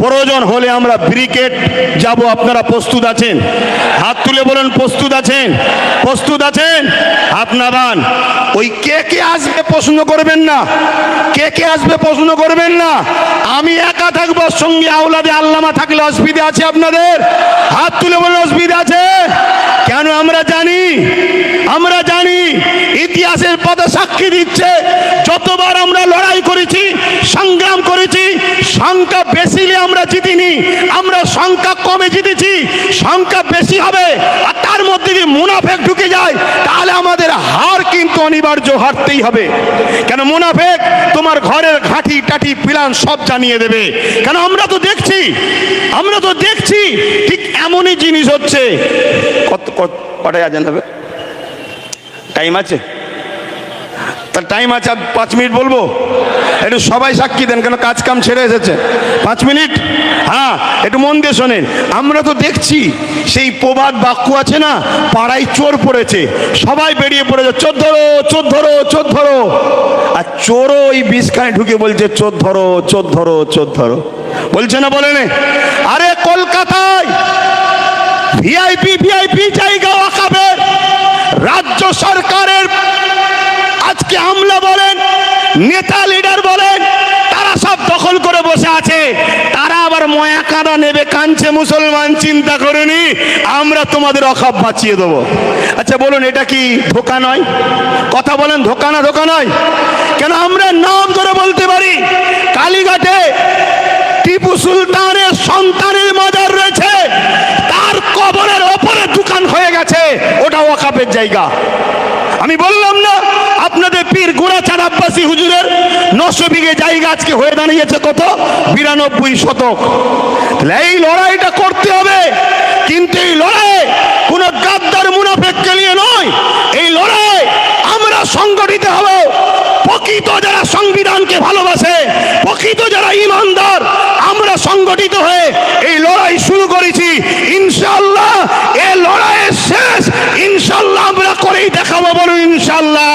প্রয়োজন হলে আমরা ব্রিকেট যাব। আপনারা প্রস্তুত আছেন? হাত তুলে বলেন, প্রস্তুত আছেন? প্রস্তুত আছেন? হাত ওই কে কে আসবে প্রশ্ন করবেন না? কে কে আসবে প্রশ্ন করবেন না? আমি একা থাকব, সঙ্গে আওলাদে আল্লামা থাকলে অসুবিধা আছে আপনাদের? হাত তুলে বলেন, অসুবিধা আছে? কেন আমরা জানি? আমরা জানি ইতিহাসের পথে সাক্ষী দিচ্ছে, যতবার আমরা লড়াই করেছি, সংগ্রাম সংখ্যা বেশি আমরা জিতিনি, আমরা সংখ্যা কমে জিতেছি, সংখ্যা বেশি হবে, আর তার মধ্যে যদি মুনাফেক ঢুকে যায়, তাহলে আমাদের হার কিন্তু অনিবার্য হারতেই হবে। কেন মুনাফেক? তোমার ঘরের ঘাঁটি, টাটি, প্লান সব জানিয়ে দেবে। কেন আমরা তো দেখছি, আমরা তো দেখছি, ঠিক এমনই জিনিস হচ্ছে। কত কত, কটায় আজান হবে? টাইম আছে? তার টাইম আছে, আর পাঁচ মিনিট বলব? একটু সবাই সাক্ষী দেন, কেন কাজ কাম ছেড়ে এসেছে। পাঁচ মিনিট হ্যাঁ একটু মন দিয়ে শোনেন। আমরা তো দেখছি, সেই প্রবাদ বাক্য আছে না? পাড়ায় চোর পড়েছে, সবাই বেরিয়ে পড়েছে, চোর ধরো চোর ধরো চোর ধরো। আর চোরও ওই বিষখানে ঢুকে বলছে, চোর ধরো চোর ধরো চোর ধরো। বলছে না বলে আরে কলকাতায় ভিআইপি ভিআইপি জায়গা রাজ্য সরকারের নেতা লিডার বলেন তারা সব দখল করে বসে আছে। তারা আবার ময়া কাদা নেবে কাঞ্চে মুসলমান, চিন্তা করেনি, আমরা তোমাদের অখাপ বাঁচিয়ে দেবো। আচ্ছা বলুন, এটা কি ধোকা নয়? কথা বলেন, ধোকা না ধোকা নয়? কেন আমরা নাম ধরে বলতে পারি? কালীঘাটে টিপু সুলতানের সন্তানের মাজার রয়েছে। তার কবরের ওপরে দোকান হয়ে গেছে। ওটা ওয়াকাপের জায়গা। আমি বললাম না পীর গোড়াচার আব্বাসী হুজুরের নশো বিঘে জায়গা আজকে হয়ে দাঁড়িয়েছে কত? বিরানব্বই শতক। তাহলে এই লড়াইটা করতে হবে। কিন্তু এই লড়াই কোন গাদ্দার মুনাফেককে নিয়ে নয়। এই লড়াই আমরা সংগঠিত হব। প্রকৃত যারা সংবিধানকে ভালোবাসে, প্রকৃত যারা ইমানদার, আমরা সংগঠিত হয়ে এই লড়াই শুরু করেছি। ইনশাল্লাহ এ লড়াইয়ের শেষ। ইনশাল্লাহ আমরা করেই দেখাবো বলুন ইনশাল্লাহ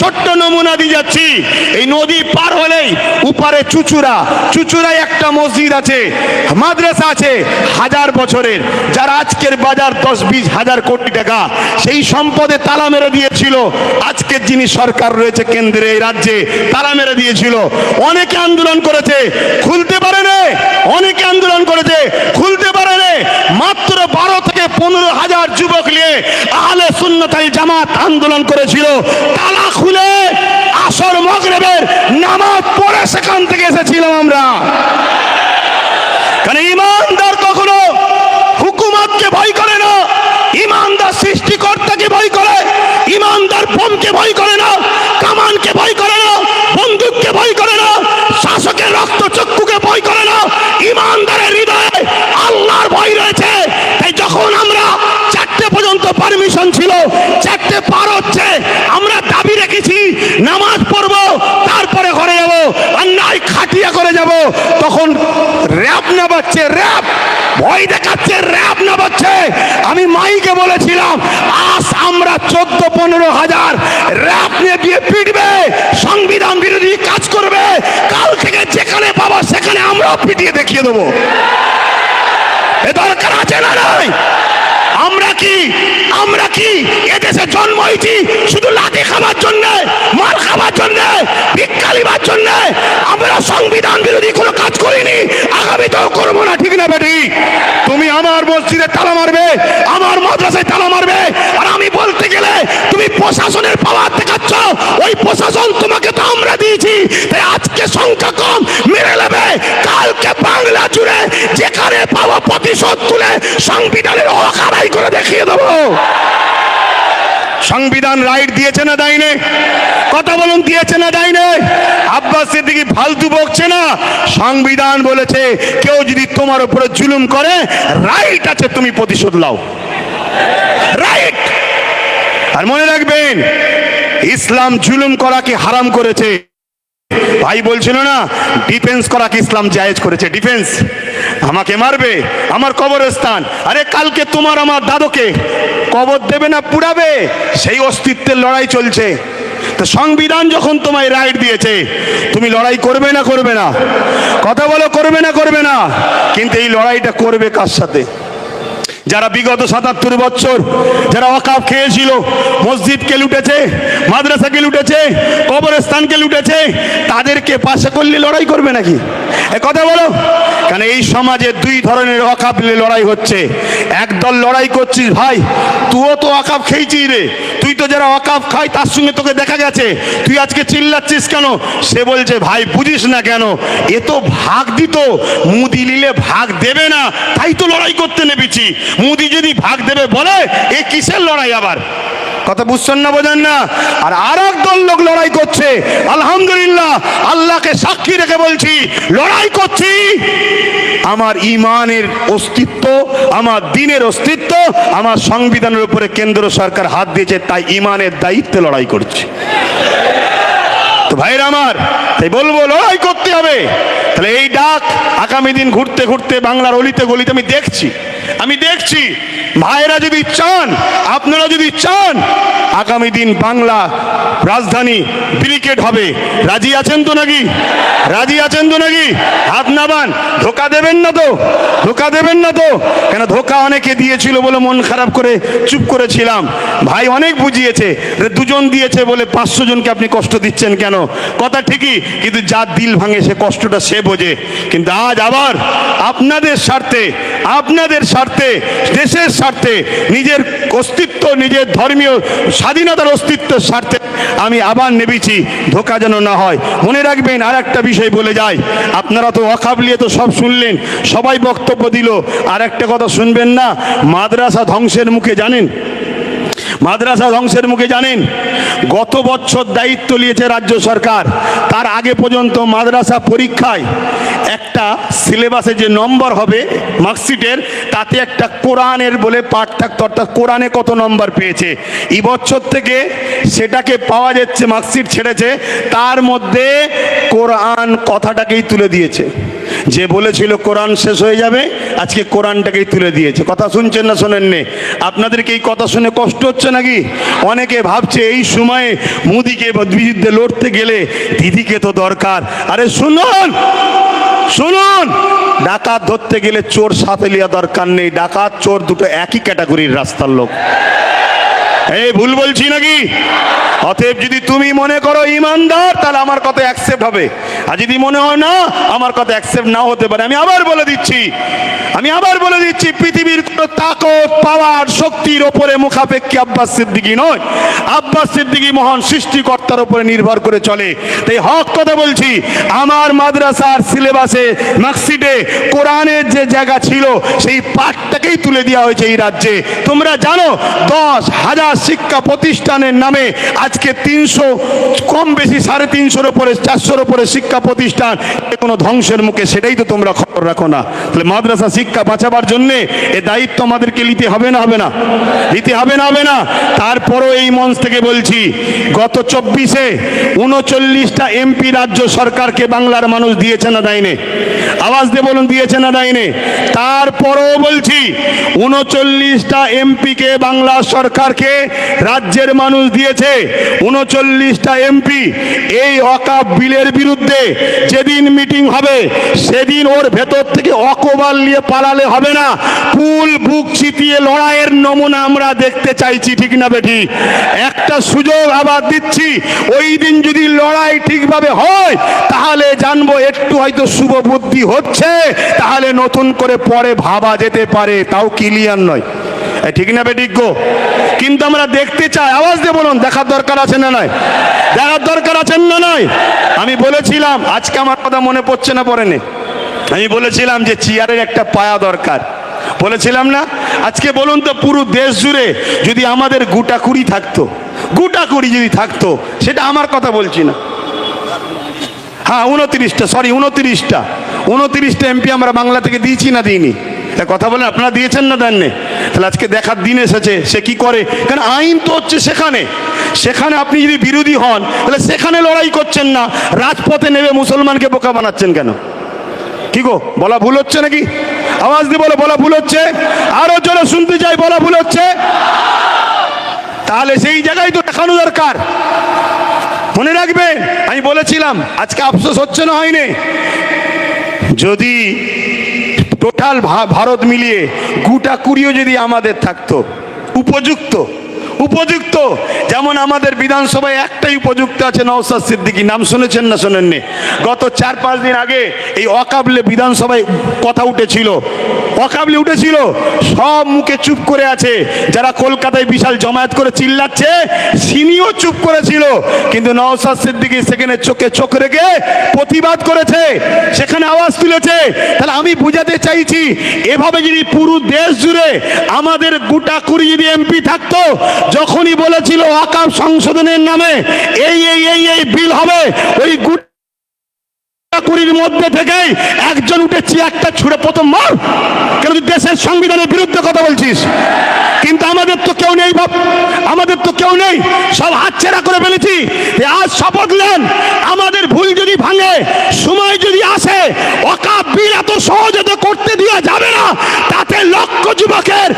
ছোট্ট নমুনা দিয়ে যাচ্ছি। এই নদী পার হলেই উপারে চুচুড়া। চুচুড়ায় একটা মসজিদ আছে, মাদ্রাসা আছে, হাজার বছরের। যারা আজকের বাজার দশ, বিশ হাজার কোটি টাকা। সেই সম্পদে তালা মেরে দিয়েছিল। আজকের যিনি সরকার রয়েছে কেন্দ্রে, এই রাজ্যে তালা মেরে দিয়েছিল। অনেকে আন্দোলন করেছে, খুলতে পারে না অনেকে আন্দোলন করেছে খুলতে পারে না মাত্র বারো থেকে পনেরো হাজার যুবক নিয়ে আহলে সুন্নতাল জামাত আন্দোলন করেছিল। তালা খুলে আসর মগরেবের নামাজ পড়ে সেখান থেকে এসেছিলাম আমরা। কারণ ইমানদার কখনো হুকুমতকে ভয় করে না, ইমানদার সৃষ্টিকর্তাকে ভয় করে, ইমানদার বোমকে ভয় করে না, কামানকে ভয় করে না, বন্দুককে ভয় করে না, শাসকের রক্ত চক্ষুকে ভয় করে না ইমানদারের হৃদয়ে আল্লাহর ভয় রয়েছে তাই যখন আমরা চারটে পর্যন্ত পারমিশন ছিল চারটে পার হচ্ছে আমরা দাবি রেখেছি নামাজ পড়ব তারপরে ঘরে যাব আর খাটিয়া করে যাব, তখন র্যাব না বাচ্চে র্যাব! ভয় দেখাচ্ছে, র্যাব না বাচ্চে আমি মাইকে বলেছিলাম, আজ আমরা চোদ্দ, পনেরো হাজার র্যাব নিয়ে দিয়ে পিটবে, সংবিধান বিরোধী কাজ করবে, কাল থেকে যেখানে পাবো সেখানে আমরা পিটিয়ে দেখিয়ে দেবো। এ দরকার আছে না নাই? আমরা কি? আমরা কি? এদেশে জন্ম হয়েছি শুধু লাঠি খাবার জন্য, মাল খাবার জন্য, ভিক্ষা লিবার জন্য। আমরা সংবিধান বিরোধী কোনো কাজ করিনি, আগামীতেও করব না, ঠিক না বেটি? তুমি আমার মসজিদে তালা মারবে, আমার মাদ্রাসায় তালা মারবে, আর আমি বলতে গেলে তুমি প্রশাসনের পাওয়ার দেখাচ্ছ, ওই প্রশাসন তোমাকে তো আমরা দিয়েছি, তাই আজকে সংখ্যা কম, মেরে নেবে। কালকে বাংলা জুড়ে যেখানে পাবো প্রতিশোধ তুলে সংবিধানের আদায় করে দেখিয়ে দেবো। সংবিধান রাইট দিয়েছে না দেয়নি? কথা বলুন, দিয়েছে না দেয়নি? আব্বাস সিদ্দিকি ফালতু বকছে না? সংবিধান বলেছে, কেউ যদি তোমার উপরে জুলুম করে, রাইট আছে, তুমি প্রতিশোধ লাও রাইট। আর মনে রাখবেন, ইসলাম জুলুম করাকে হারাম করেছে? ভাই বলছিল না ডিফেন্স করাকে ইসলাম জায়েজ করেছে ডিফেন্স আমাকে মারবে, আমার কবরস্থান। আরে কালকে তোমার আমার দাদুকে কবর দেবে না পুড়াবে? সেই অস্তিত্বের লড়াই চলছে। তো সংবিধান যখন তোমায় রাইট দিয়েছে, তুমি লড়াই করবে না করবে না। কথা বলো, করবে না করবে না। কিন্তু এই লড়াইটা করবে কার সাথে? যারা বিগত সাতাত্তর বছর যারা অকাপ খেয়েছিল, মসজিদকে লুটেছে, মাদ্রাসাকে লুটেছে, কবরস্থানকে লুটেছে, তাদেরকে পাশে করলে লড়াই করবে নাকি? কথা বলো। কারণ এই সমাজে দুই ধরনের অকাপ লড়াই হচ্ছে? একদল লড়াই করছিস ভাই, তুইও তো অকাপ খেয়েছিস রে। তুই তো যারা অকাপ খায়, তার সঙ্গে তোকে দেখা গেছে। তুই আজকে চিল্লাচ্ছিস কেন? সে বলছে, ভাই, বুঝিস না কেন? এ তো ভাগ দিত। মুদি নিলে ভাগ দেবে না, তাই তো লড়াই করতে নেমেছি। মুদি যদি ভাগ দেবে বলে, এ কিসের লড়াই আবার? কথা বুঝছেন না, বোঝেন না? আর আর এক দল লোক লড়াই করছে। আলহামদুলিল্লাহ, আল্লাহকে সাক্ষী রেখে বলছি, লড়াই করছি। আমার ইমানের অস্তিত্ব, আমার দিনের অস্তিত্ব, আমার সংবিধানের উপরে কেন্দ্র সরকার হাত দিয়েছে, তাই ইমানের দায়িত্বে লড়াই করছে। তো ভাইরা আমার, তাই বলব, লড়াই করতে হবে। তাহলে এই ডাক আগামী দিন ঘুরতে ঘুরতে বাংলার অলিতে গলিতে আমি দেখছি। আমি দেখছি ভাইরা যদি চান, আপনারা যদি চান, আগামী দিন বাংলা রাজধানী ব্রিকেট হবে। রাজি আছেন তো নাকি? রাজি আছেন তো নাকি? হাত নাবান, ধোকা দেবেন না তো? ধোকা দেবেন না তো? কেন ধোকা অনেকে দিয়েছিল বলে মন খারাপ করে চুপ করেছিলাম। ভাই অনেক বুঝিয়েছে দুজন দিয়েছে বলে পাঁচশো জনকে আপনি কষ্ট দিচ্ছেন কেন? কথা ঠিকই, কিন্তু যার দিল ভাঙে সে কষ্টটা সে বোঝে। কিন্তু আজ আবার আপনাদের স্বার্থে আপনাদের স্বার্থে দেশের স্বার্থে, নিজের অস্তিত্ব, নিজের ধর্মীয় স্বাধীনতার অস্তিত্বের স্বার্থে আমি আবার নেবেছি ধোকা যেন না হয়। মনে রাখবেন আর একটা বিষয় বলে যায় আপনারা তো অকাবলিয়ে তো সব শুনলেন, সবাই বক্তব্য দিল আর একটা কথা শুনবেন না? মাদ্রাসা ধ্বংসের মুখে, জানেন? মাদ্রাসা ধ্বংসের মুখে জানেন, গত বছর দায়িত্ব নিয়েছে রাজ্য সরকার। তার আগে পর্যন্ত মাদ্রাসা পরীক্ষায় একটা সিলেবাসে যে নম্বর হবে, মার্কশিটের, তাতে একটা কোরআনের বলে পাঠ থাকতো, অর্থাৎ কোরআনে কত নম্বর পেয়েছে। এই বছর থেকে সেটাকে পাওয়া যাচ্ছে, মার্কশিট ছেড়েছে, তার মধ্যে কোরআন কথাটাকেই তুলে দিয়েছে। যে বলেছিল কোরআন শেষ হয়ে যাবে, আজকে কোরআনটাকেই তুলে দিয়েছে। কথা শুনছেন না শোনেননি? আপনাদেরকে এই কথা শুনে কষ্ট হচ্ছে নাকি? অনেকে ভাবছে এই সময়ে মোদিকে বিরুদ্ধে লড়তে গেলে দিদিকে তো দরকার। আরে শুনুন শুনুন, ডাকাত ধরতে গেলে চোর সাথে লিয়া দরকার নেই। ডাকাত চোর দুটো একই ক্যাটাগরির রাস্তার লোক। এই ভুল বলছি নাকি? অতএব যদি তুমি মনে করো ইমানদার, তাহলে আমার কথা অ্যাকসেপ্ট হবে। আর যদি মনে হয় না, আমার কথা অ্যাকসেপ্ট নাও হতে পারে। আমি আবার বলে দিচ্ছি, আমি আবার বলে দিচ্ছি, পৃথিবীর কোনো তাকত, পাওয়ার, শক্তির ওপরে মুখাপেক্ষী আব্বাস সিদ্দিকী নয়। আব্বাস সিদ্দিকী মহান সৃষ্টিকর্তার উপরে নির্ভর করে চলে। তাই হক কথা বলছি, আমার মাদ্রাসার সিলেবাসে মার্কশিটে কোরআনের যে জায়গা ছিল, সেই পাঠটাকেই তুলে দেওয়া হয়েছে এই রাজ্যে। তোমরা জানো, দশ হাজার শিক্ষা প্রতিষ্ঠানের নামে আজকে তিনশো, কম বেশি সাড়ে তিনশোর উপরে, চারশোর উপরে শিক্ষা প্রতিষ্ঠান কোনো ধ্বংসের মুখে, সেটাই তো তোমরা খবর রাখো না। তাহলে মাদ্রাসা শিক্ষা বাঁচাবার জন্যে এ দায়িত্ব আমাদেরকে নিতে হবে না হবে না? নিতে হবে না হবে না? তারপরও এই মঞ্চ থেকে বলছি, গত চব্বিশে উনচল্লিশটা এমপি রাজ্য সরকারকে বাংলার মানুষ দিয়েছে না দেয়নি? আওয়াজ দিয়ে বলুন, দিয়েছে না দেয়নি? তারপরও বলছি, উনচল্লিশটা এমপিকে বাংলা সরকারকে রাজ্যের মানুষ দিয়েছে উনচল্লিশটা এমপি। এই অকাপ বিলের বিরুদ্ধে যেদিন মিটিং হবে, সেদিন ওর ভেতর থেকে অকবাল নিয়ে পালালে হবে না। কুল বুক চিতিয়ে লড়াইয়ের নমুনা আমরা দেখতে চাইছি, ঠিক না বেঠি? একটা সুযোগ আবার দিচ্ছি, ওই দিন যদি লড়াই ঠিকভাবে হয়, তাহলে জানব একটু হয়তো শুভ বুদ্ধি হচ্ছে, তাহলে নতুন করে পরে ভাবা যেতে পারে, তাও ক্লিয়ার নয়। ঠিক না গো? কিন্তু আমরা দেখতে চাই, আওয়াজ দিয়ে বলুন, দেখার দরকার আছে না নয় দেখার দরকার আছেন না নয় আমি বলেছিলাম, আজকে আমার কথা মনে পড়ছে না পড়েনি। আমি বলেছিলাম যে চেয়ারের একটা পায়া দরকার। বলেছিলাম না? আজকে বলুন তো, পুরো দেশ জুড়ে যদি আমাদের গুটা কুড়ি থাকতো, গুটা কুড়ি যদি থাকতো, সেটা আমার কথা বলছি না। হ্যাঁ উনত্রিশটা সরি উনত্রিশটা। উনত্রিশটা এমপি আমরা বাংলা থেকে দিয়েছি না দিইনি? কথা বলেন, আপনারা দিয়েছেন না দেননি? তাহলে আজকে দেখার দিন এসেছে, সে কি করে? কারণ আইন তো হচ্ছে সেখানে। সেখানে আপনি যদি বিরোধী হন, তাহলে সেখানে লড়াই করছেন না। রাজপথে নেবে মুসলমানকে বোকা বানাচ্ছেন কেন? কি গো, বলা ভুল হচ্ছে নাকি? আওয়াজ দিয়ে বলো, বলা ভুল হচ্ছে? আরও জোরে শুনতে চাই, বলা ভুল হচ্ছে? তাহলে সেই জায়গায় তো দেখানো দরকার। মনে রাখবে আমি বলেছিলাম, আজকে আফসোস হচ্ছে না হয়নি। যদি টোটাল ভারত মিলিয়ে গুটা কুড়িও যদি আমাদের থাকতো উপযুক্ত। উপযুক্ত। যেমন আমাদের বিধানসভায় একটাই উপযুক্ত আছে নওসাদ সিদ্দিকী। নাম শুনেছেন না শোনেননি? গত চার, পাঁচ দিন আগে এই অকাবলে বিধানসভায় কথা উঠেছিল। অকাবলে উঠেছিল। সব মুখে চুপ করে আছে। যারা কলকাতায় বিশাল জমায়েত করে চিল্লাচ্ছে সিনিও চুপ করেছিল। কিন্তু নওসাদ সিদ্দিকী সেখানে চোখে চোখ রেখে প্রতিবাদ করেছে। সেখানে আওয়াজ তুলেছে। তাহলে আমি বুঝাতে চাইছি, এভাবে যদি পুরো দেশ জুড়ে আমাদের গোটা কুড়ি যদি এমপি থাকতো যখনই বলেছিল আকাম সংশোধনের নামে, এই এই এই এই বিল হবে, ওই কুড়ির মধ্যে থেকেই একজন উঠে চেয়ারটা ছুড়ে প্রথম দেশের সংবিধানের বিরুদ্ধে কথা বলছিস? কিন্তু আমাদের তো কেউ নেই আমাদের তো কেউ নেই। সব করে ফেলেছি। শপথ নেন, আমাদের ভুল যদি ভাঙে, সময় যদি আসে বিল এত সহজে করতে দেওয়া যাবে না। তাতে লক্ষ যুবকের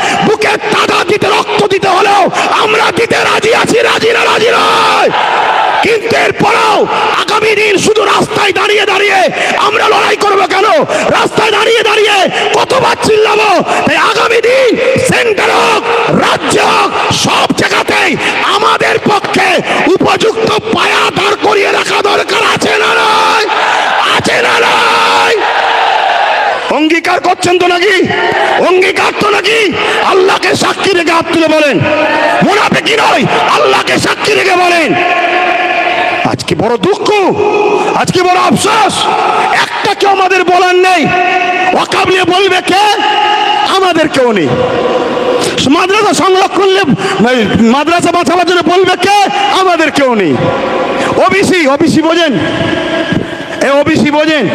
দিতে রাজি আছি, রাজি না, রাজি নয়। কিন্তু এরপরেও আগামী দিন শুধু রাস্তায় দাঁড়িয়ে দাঁড়িয়ে আমরা লড়াই করব কেন? রাস্তায় দাঁড়িয়ে দাঁড়িয়ে কতবার চিল্লাবো? তাই আগামী দিন সেন্টার হোক, রাজ্য হোক, সব জায়গাতেই আমাদের পক্ষে উপযুক্ত পায়া দাঁড় করিয়ে রাখা দরকার আছে না নয় আছে না নয় অঙ্গীকার করছেন তো নাকি? অঙ্গীকার তো নাকি? আল্লাহকে সাক্ষী রেখে হাত তুলে বলেন। মোনাফে কি নয়, আল্লাহকে সাক্ষী রেখে বলেন। আজকে বড় দুঃখ? আজকে বড় আফসোস? একটা কেউ আমাদের বলার নেই। অকাবলিয়ে বলবে কে? আমাদের কেউ নেই। মাদ্রাসা সংরক্ষণ মাদ্রাসা বাঁচাবার জন্য বলবে কে? আমাদের কেউ নেই। ওবিসি ওবিসি বোঝেন। এ ওবিসি বোঝেন।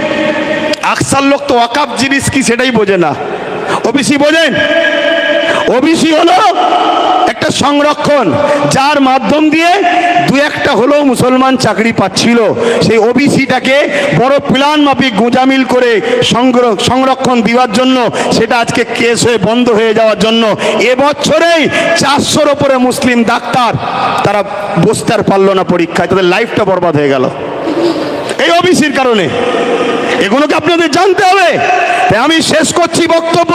আকসার লোক তো অকাপ জিনিস কি সেটাই বোঝে না। ওবিসি বোঝেন? ওবিসি হলো একটা সংরক্ষণ, যার মাধ্যম দিয়ে দু একটা হলেও মুসলমান চাকরি পাচ্ছিল। সেই ওবিসিটাকে বড় প্ল্যান মাফিক গোঁজামিল করে সংগ্র- সংরক্ষণ দেওয়ার জন্য, সেটা আজকে কেস হয়ে বন্ধ হয়ে যাওয়ার জন্য। এবছরেই চারশোর ওপরে মুসলিম ডাক্তার, তারা বসতে আর পারল না পরীক্ষায়, তাদের লাইফটা বরবাদ হয়ে গেল। এই ওবিসির কারণে। এগুলোকে আপনাদের জানতে হবে। আমি শেষ করছি বক্তব্য।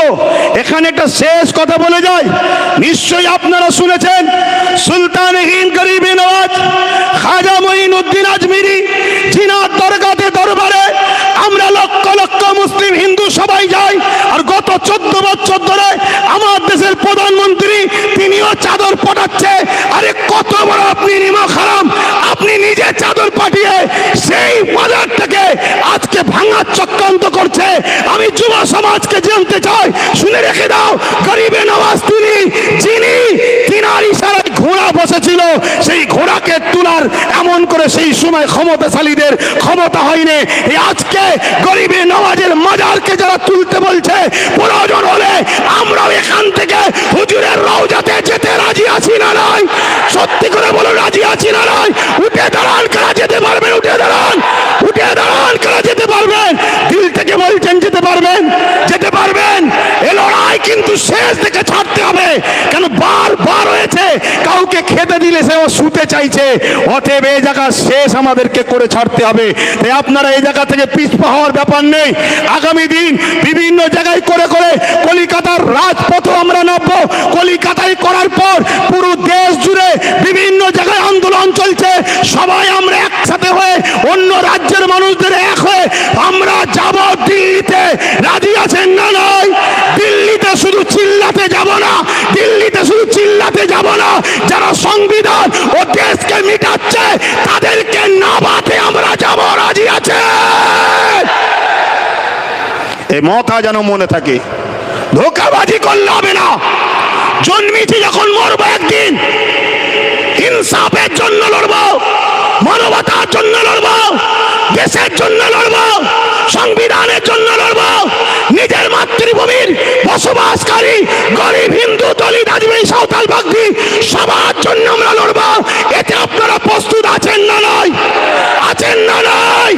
এখানে একটা শেষ কথা বলে যাই। নিশ্চয়ই আপনারা শুনেছেন, সুলতান আমরা লক্ষ লক্ষ মুসলিম হিন্দু সবাই যাই, আর গত চোদ্দ বছর ধরে আমার দেশের প্রধানমন্ত্রী তিনিও চাদর পটাচ্ছে। আরে কত বড় আপনি নিমা খারাম সমাজকে জানতে চাই। শুনে রেখে দাও গরিবে নওয়াজ তিনি, যিনি তিনার ইশারায় ঘোড়া বসেছিল, সেই ঘোড়াকে তোলার এমন করে সেই সময় ক্ষমতাশালীদের ক্ষমতা হয়নি। আজকে গরিবে নওয়াজের মাজারকে যারা তুলতে বলছে, প্রয়োজন হলে আমরাও এখান থেকে হুজুরের রওজাতে যেতে রাজি আছি না নয় সত্যি করে বলো, রাজি আছি না নয় উঠে দাঁড়ান, কারা যেতে পারবেন? উঠে দাঁড়ান উঠে দাঁড়ান কারা যেতে পারবেন দিল থেকে বলছেন যেতে পারবেন যেতে পারবেন এ লড়াই কিন্তু শেষ থেকে ছাড়তে হবে। কেন বার বার হয়েছে? কাউকে খেতে দিলে সে ও শুতে চাইছে। অতএব এই জায়গা শেষ আমাদেরকে করে ছাড়তে হবে। তাই আপনারা এই জায়গা থেকে পিছপা হওয়ার ব্যাপার নেই। আগামী দিন বিভিন্ন জায়গায় করে করে কলিকাতার রাজপথ আমরা নামবো। কলিকাতায় করার পর পুরো দেশ জুড়ে বিভিন্ন জায়গায় আন্দোলন চলছে। সবাই আমরা একসাথে হয়ে, অন্য রাজ্যের মানুষদের এক হয়ে আমরা যাব দিল্লিতে। রাজি আছেন না দিল্লিতে শুধু চিল্লাতে যাব না, দিল্লিতে শুধু চিল্লাতে যাব না, যারা সংবিধান ও দেশকে মিটাচ্ছে, তাদেরকে নাবাতে আমরা যাব, রাজি আছে এই মতা যেন মনে থাকে, ধোকাবাজি করলে হবে না। জন্মিছি যখন মরবো একদিন, ইনসাফের জন্য লড়বো, মানবতার জন্য লড়বো দেশের জন্য লড়ব, সংবিধানের জন্য লড়ব, নিজের মাতৃভূমির বসবাসকারী, গরিব, হিন্দু, দলিত, আদিবাসী, সাঁওতাল, বাগদি, সবার জন্য আমরা লড়ব। এতে আপনারা প্রস্তুত আছেন না নয় আছেন না নয়